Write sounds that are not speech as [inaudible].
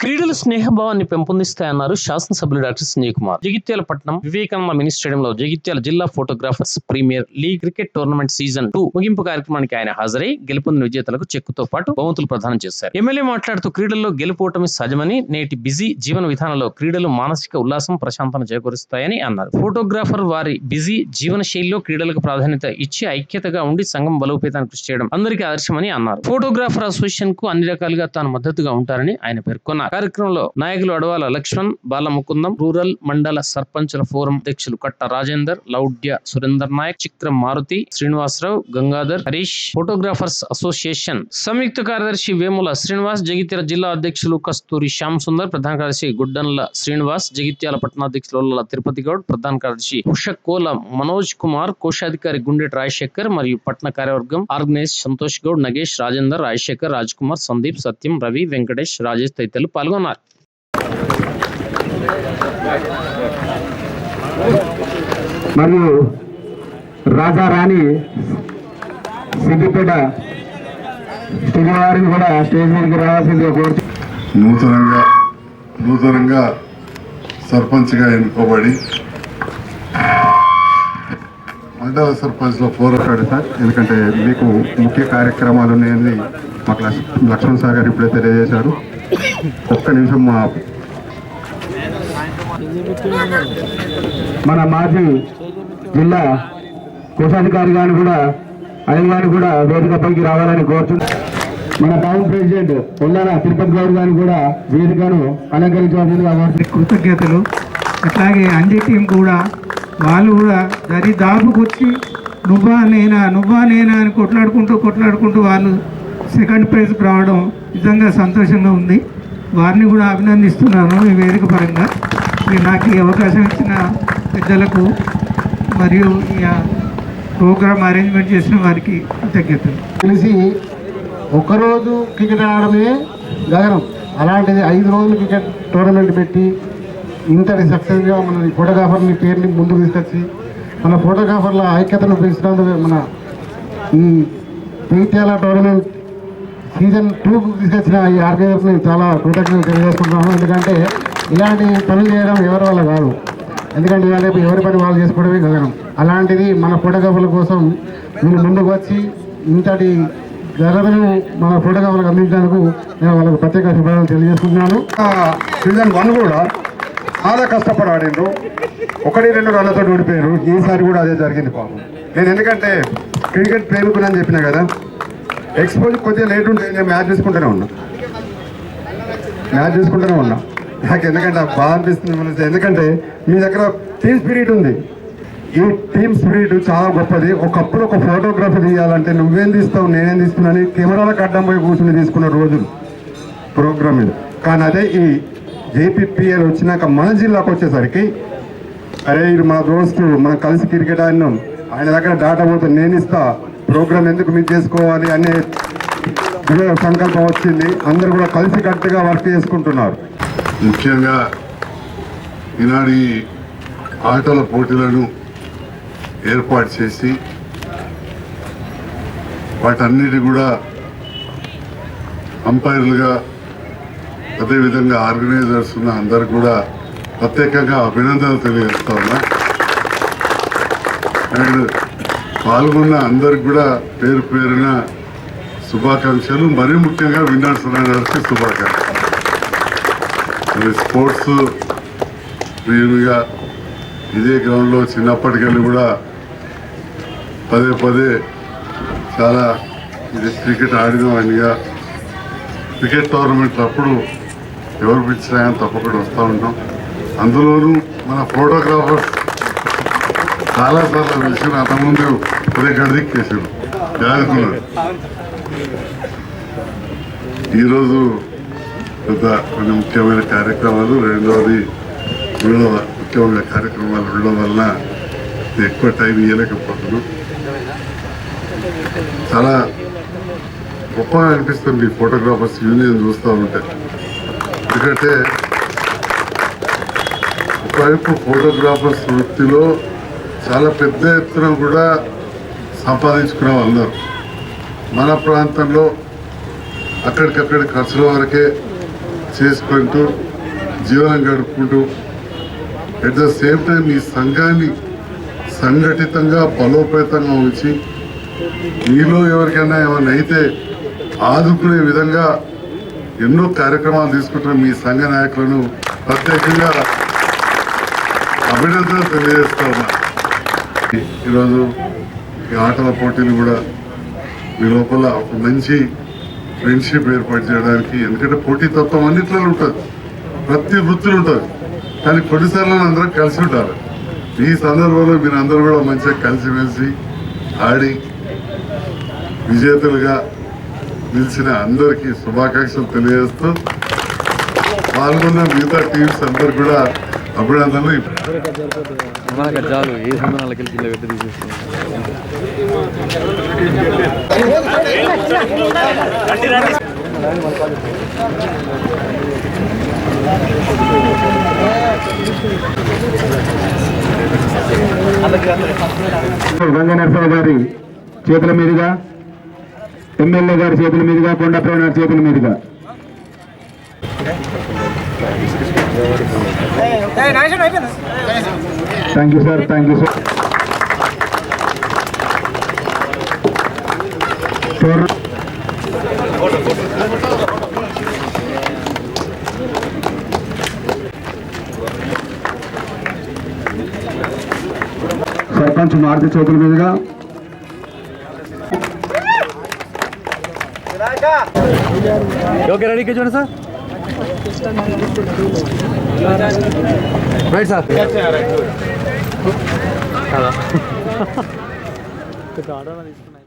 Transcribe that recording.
క్రీడలు స్నేహభావాన్ని పెంపొందిస్తాయన్నారు శాసనసభ్యులు డాక్టర్ సంజయ్ కుమార్. జగిత్యాల పట్నం వివేకానంద మినీ స్టేడియంలో జగిత్యాల జిల్లా photographers premier league cricket tournament season two ముగింపు కార్యక్రమానికి ఆయన హాజరై గెలుపొందిన విజేతలకు చెక్కుతో పాటు బహుమతులు ప్రదానం చేశారు. ఎమ్మెల్యే మాట్లాడుతూ క్రీడల్లో గెలుపోవటమే సహజమని నేటి బిజీ జీవన విధానంలో క్రీడలు మానసిక ఉల్లాసం ప్రశాంతన చేకూరుస్తాయని అన్నారు. ఫోటోగ్రాఫర్ వారి బిజీ జీవన శైలిలో క్రీడలకు ప్రాధాన్యత ఇచ్చి ఐక్యతగా ఉండి సంఘం బలోపేతానికి కృషి చేయడం అందరికీ ఆదర్శమని అన్నారు. ఫోటోగ్రాఫర్ అసోసియేషన్కు అన్ని రకాలుగా తాను మద్దతుగా ఉంటారని ఆయన పేర్కొన్నారు. కార్యక్రమంలో నాయకులు అడవాల లక్ష్మణ్ బాలముకుందం రూరల్ మండల సర్పంచుల ఫోరం అధ్యక్షులు కట్ట రాజేందర్ లౌడ్య సురేందర్ నాయక్ చిక్రం మారుతి శ్రీనివాసరావు గంగాధర్ హరీష్ ఫోటోగ్రాఫర్స్ అసోసియేషన్. సంయుక్త కార్యదర్శి వేముల శ్రీనివాస్ జగిత్యాల జిల్లా అధ్యక్షులు కస్తూరి శ్యామ్ సుందర్ ప్రధాన కార్యదర్శి గుడ్డన్ల శ్రీనివాస్ జగిత్యాల పట్టణాధ్యక్షులు ఒల్లల తిరుపతి గౌడ్ ప్రధాన కార్యదర్శి ఉషకోల మనోజ్ కుమార్ కోశాధికారి గుండెటి రాజశేఖర్ మరియు పట్టణ కార్యవర్గం ఆర్గనైజ్ సంతోష్ గౌడ్ నగేష్ రాజేందర్ రాజశేఖర్ రాజ్ కుమార్ సందీప్ సత్యం రవి వెంకటేష్ రాజేష్ తదితరులు పాల్గొన్నారు. మరియు రాజారాణి సిద్దిపేట శ్రీవారిని కూడా స్టేజ్ మీదకి రావాల్సిందిగా కోరుతూ నూతనంగా నూతనంగా సర్పంచ్గా ఎన్నుకోబడి మండల సర్పంచ్లో పోరాడు సార్. ఎందుకంటే మీకు ముఖ్య కార్యక్రమాలు ఉన్నాయని మాకు లక్ష్- లక్ష్మణ్ సార్ గారు ఇప్పుడే తెలియజేశారు. ఒక్క నిమిషం మా మన మాజీ జిల్లా కోశాధికారి గారిని కూడా ఆయన గారిని కూడా వేదికపైకి రావాలని కోరుతున్నాం. మన టౌన్ ప్రెసిడెంట్ ఉండాల తిరుపతి గౌడ్ గారిని కూడా వేదికను అలంకరించవలసిందిగా కృతజ్ఞతలు. అట్లాగే అంజీ టీం కూడా వాళ్ళు కూడా దరిదాపుకు వచ్చి నువ్వా నేనా నువ్వా నేనా అని కొట్లాడుకుంటూ కొట్లాడుకుంటూ వాళ్ళు సెకండ్ ప్రైజ్కి రావడం నిజంగా సంతోషంగా ఉంది. వారిని కూడా అభినందిస్తున్నాను ఈ వేదిక పరంగా. మీరు నాకు ఈ అవకాశం ఇచ్చిన పెద్దలకు మరియు ఈ ప్రోగ్రామ్ అరేంజ్మెంట్ చేసిన వారికి కృతజ్ఞతలు. తెలిసి ఒకరోజు క్రికెట్ ఆడడమే గగనం. అలాంటిది ఐదు రోజులు క్రికెట్ టోర్నమెంట్ పెట్టి ఇంతటి సక్సెస్గా మన ఫోటోగ్రాఫర్ని పేరుని ముందుకు తీసుకొచ్చి మన ఫోటోగ్రాఫర్ల ఐక్యతను పెంచినందుకు మన ఈ జగిత్యాల టోర్నమెంట్ సీజన్ టూకు తీసుకొచ్చిన ఈ ఆర్గనైజర్ని చాలా కృతజ్ఞతలు తెలియజేసుకుంటున్నాను ఎందుకంటే ఇలాంటి పనులు చేయడం ఎవరి వల్ల కాదు. ఎందుకంటే ఇవాళ రేపు ఎవరి పని వాళ్ళు చేసుకోవడమే గగనం. అలాంటిది మన ఫోటోగ్రాఫర్ల కోసం వీళ్ళు ముందుకు వచ్చి ఇంతటి ధరలను మన ఫోటోగ్రాఫర్లకు అందించడానికి నేను వాళ్ళకు ప్రత్యేక శుభాకాంక్షలు తెలియజేస్తున్నాను సీజన్ వన్ కూడా చాలా కష్టపడి ఆడిండ్రు ఒకటి రెండు రన్లతో ఓడిపోయారు ఈసారి కూడా అదే జరిగింది పాపం. నేను ఎందుకంటే క్రికెట్ ప్రేమికులని చెప్పిన కదా ఎక్స్పోజ్ కొద్దిగా లేట్ ఉంటుంది నేను మ్యాచ్ చూసుకుంటూనే ఉన్నా. మ్యాచ్ చూసుకుంటూనే ఉన్నా. నాకు ఎందుకంటే బాగా అనిపిస్తుంది ఎందుకంటే మీ దగ్గర టీమ్ స్పిరిట్ ఉంది. ఈ టీమ్ స్పిరిట్ చాలా గొప్పది. ఒకప్పుడు ఒక ఫోటోగ్రఫీ తీయాలంటే నువ్వేం తీస్తావు నేనేం తీసుకున్నాను కెమెరాలకు అడ్డం పోయి కూర్చుని తీసుకున్న రోజులు ప్రోగ్రామ్ మీద కానీ అదే ఈ జేపీపీఎల్ వచ్చినాక మన జిల్లాకు వచ్చేసరికి అరే ఇది మన దోస్తు మనం కలిసి క్రికెట్ ఆడినాం. ఆయన దగ్గర డాటా పోతే నేను ఇస్తా. ప్రోగ్రామ్ ఎందుకు మీరు చేసుకోవాలి అనే దృఢ సంకల్పం వచ్చింది. అందరూ కూడా కలిసి కట్టుగా వర్క్ చేసుకుంటున్నారు. ముఖ్యంగా ఈనాడు ఆటల పోటీలను ఏర్పాటు చేసి వాటన్నిటి కూడా అంపైర్లుగా అదేవిధంగా ఆర్గనైజర్స్ ఉన్న అందరు కూడా ప్రత్యేకంగా అభినందనలు తెలియజేస్తా ఉన్నా. అండ్ పాల్గొన్న అందరికి కూడా పేరు పేరున శుభాకాంక్షలు. మరీ ముఖ్యంగా విన్నర్స్ గారికి శుభాకాంక్షలు. స్పోర్ట్స్ ప్రియులుగా ఇదే గ్రౌండ్లో చిన్నప్పటికెళ్ళి కూడా పదే పదే చాలా ఇది క్రికెట్ ఆడినవాడిగా క్రికెట్ టోర్నమెంట్ అప్పుడు ఎవరు పిలిచినా కానీ తప్పకుండా వస్తూ ఉంటాం. అందులోనూ మన ఫోటోగ్రాఫర్స్ చాలాసార్లు పిలిచిన అంతకుముందు అదే గడిదిక్కేసారు జాదుకున్నారు ఈరోజు పెద్ద కొన్ని ముఖ్యమైన కార్యక్రమాలు రెండవది ఉండడం ముఖ్యమైన కార్యక్రమాలు ఉండడం వల్ల ఎక్కువ టైం ఇవ్వలేకపోతున్నాం చాలా గొప్పగా అనిపిస్తుంది ఈ ఫోటోగ్రాఫర్స్ యూనియన్ చూస్తూ ఉంటే. ఎందుకంటే ఒకవైపు ఫోటోగ్రాఫర్స్ వృత్తిలో చాలా పెద్ద ఎత్తున కూడా సంపాదించుకునే వాళ్ళు మన ప్రాంతంలో అక్కడికక్కడ ఖర్చుల వరకే చేసుకుంటూ జీవనం గడుపుకుంటూ ఎట్ ద సేమ్ టైం ఈ సంఘాన్ని సంఘటితంగా బలోపేతంగా ఉంచి మీలో ఎవరికైనా ఏమైనా అయితే ఆదుకునే విధంగా ఎన్నో కార్యక్రమాలు తీసుకుంటున్న మీ సంఘ నాయకులను ప్రత్యేకంగా అభినందనలు తెలియజేస్తా ఈరోజు ఈ ఆటల పోటీలు కూడా మీ లోపల ఒక మంచి ఫ్రెండ్షిప్ ఏర్పాటు చేయడానికి ఎందుకంటే పోటీతత్వం అన్నిట్లో ఉంటుంది. ప్రతి వృత్తులు ఉంటుంది. కానీ కొన్నిసార్లు అందరం కలిసి ఉంటారు. ఈ సందర్భంలో మీరు అందరూ కూడా మంచిగా కలిసిమెలిసి ఆడి విజేతలుగా నిలిచిన అందరికీ శుభాకాంక్షలు తెలియజేస్తూ పాల్గొన్న మిగతా టీమ్స్ అందరు కూడా అభినందనలు చాలు ఏ సంబంధాలకి కింద పెట్టి తీసేస్తాం గంగ నరసయ్య గారి చేతుల మీదుగా ఎమ్మెల్యే గారి చేతుల మీదుగా కొండపైన గారి చేతుల మీదుగా. Thank you sir thank you sir టోర్న- sarpanch Maruthi చేతుల మీదుగా. ఓకే రెడీ చూడండి సార్ రైట్ సార్. కదా [laughs] [laughs]